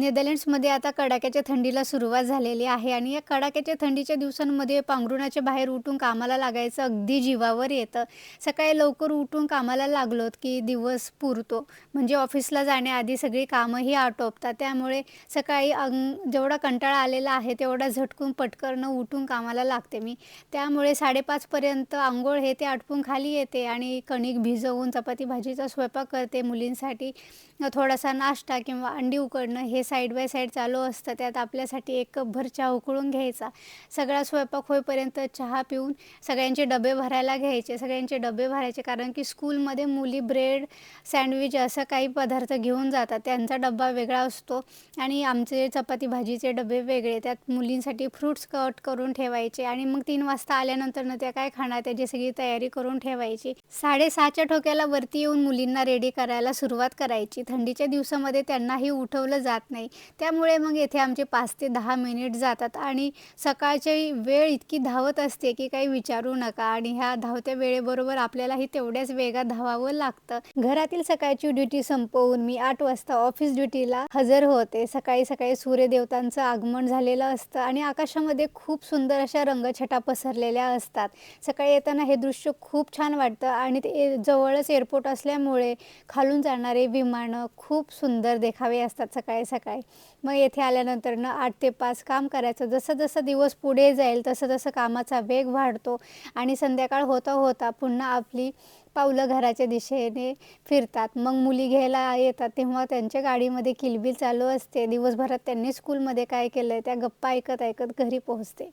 नेदरलँड्समध्ये आता कडाक्याच्या थंडीला सुरुवात झालेली आहे आणि या कडाक्याच्या थंडीच्या दिवसांमध्ये पांघरुणाच्या बाहेर उठून कामाला लागायचं अगदी जीवावर येतं. सकाळी लवकर उठून कामाला लागलोत की दिवस पुरतो. म्हणजे ऑफिसला जाण्याआधी सगळी कामंही आटोपतात. त्यामुळे सकाळी अंग जेवढा कंटाळा आलेला आहे तेवढा झटकून पटकन उठून कामाला लागते मी. त्यामुळे साडेपाचपर्यंत आंघोळ हे ते आटपून खाली येते आणि कणिक भिजवून चपाती भाजीचा स्वयंपाक करते मुलींसाठी. थोडासा नाश्ता किंवा अंडी उकडणं हे साईड बाय साईड चालू असतं त्यात आपल्यासाठी एक कपभर चहा उकळून घ्यायचा. सगळा स्वयंपाक होईपर्यंत चहा पिऊन सगळ्यांचे डबे भरायला घ्यायचे. सगळ्यांचे डबे भरायचे कारण की स्कूलमध्ये मुली ब्रेड सँडविच असं काही पदार्थ घेऊन जातात. त्यांचा डब्बा वेगळा असतो आणि आमचे चपाती भाजीचे डबे वेगळे. त्यात मुलींसाठी फ्रूट्स कट करून ठेवायचे आणि मग तीन वाजता आल्यानंतर न त्या काय खाणार त्याची सगळी तयारी करून ठेवायची. साडेसहाच्या ठोक्याला वरती येऊन मुलींना रेडी करायला सुरुवात करायची. थंडीच्या दिवसामध्ये त्यांनाही उठवलं जात नाही. त्यामुळे मग येथे आमचे पाच ते दहा मिनिट जातात आणि सकाळची वेळ इतकी धावत असते की काही विचारू नका आणि ह्या धावत्या वेळेबरोबर आपल्यालाही तेवढ्याच वेगात धावावं लागतं. घरातील सकाळची ड्युटी संपवून मी आठ वाजता ऑफिस ड्युटीला हजर होते. सकाळी सकाळी सूर्यदेवतांचं आगमन झालेलं असतं आणि आकाशामध्ये खूप सुंदर अशा रंगछटा पसरलेल्या असतात. सकाळी येताना हे दृश्य खूप छान वाटतं आणि ते जवळच एअरपोर्ट असल्यामुळे खालून जाणारे विमानं खूप सुंदर देखावे असतात सकाळी सकाळी. मग येथे आल्यानंतर न आठ ते पाच काम करायचं. जसं जसं दिवस पुढे जाईल तसं तसं कामाचा वेग वाढतो आणि संध्याकाळ होता होता पुन्हा आपली पावलं घराच्या दिशेने फिरतात. मग मुली घ्यायला येतात तेव्हा त्यांच्या गाडीमध्ये किलबिल चालू असते. दिवसभरात त्यांनी स्कूलमध्ये काय केलं आहे त्या गप्पा ऐकत ऐकत घरी पोहोचते.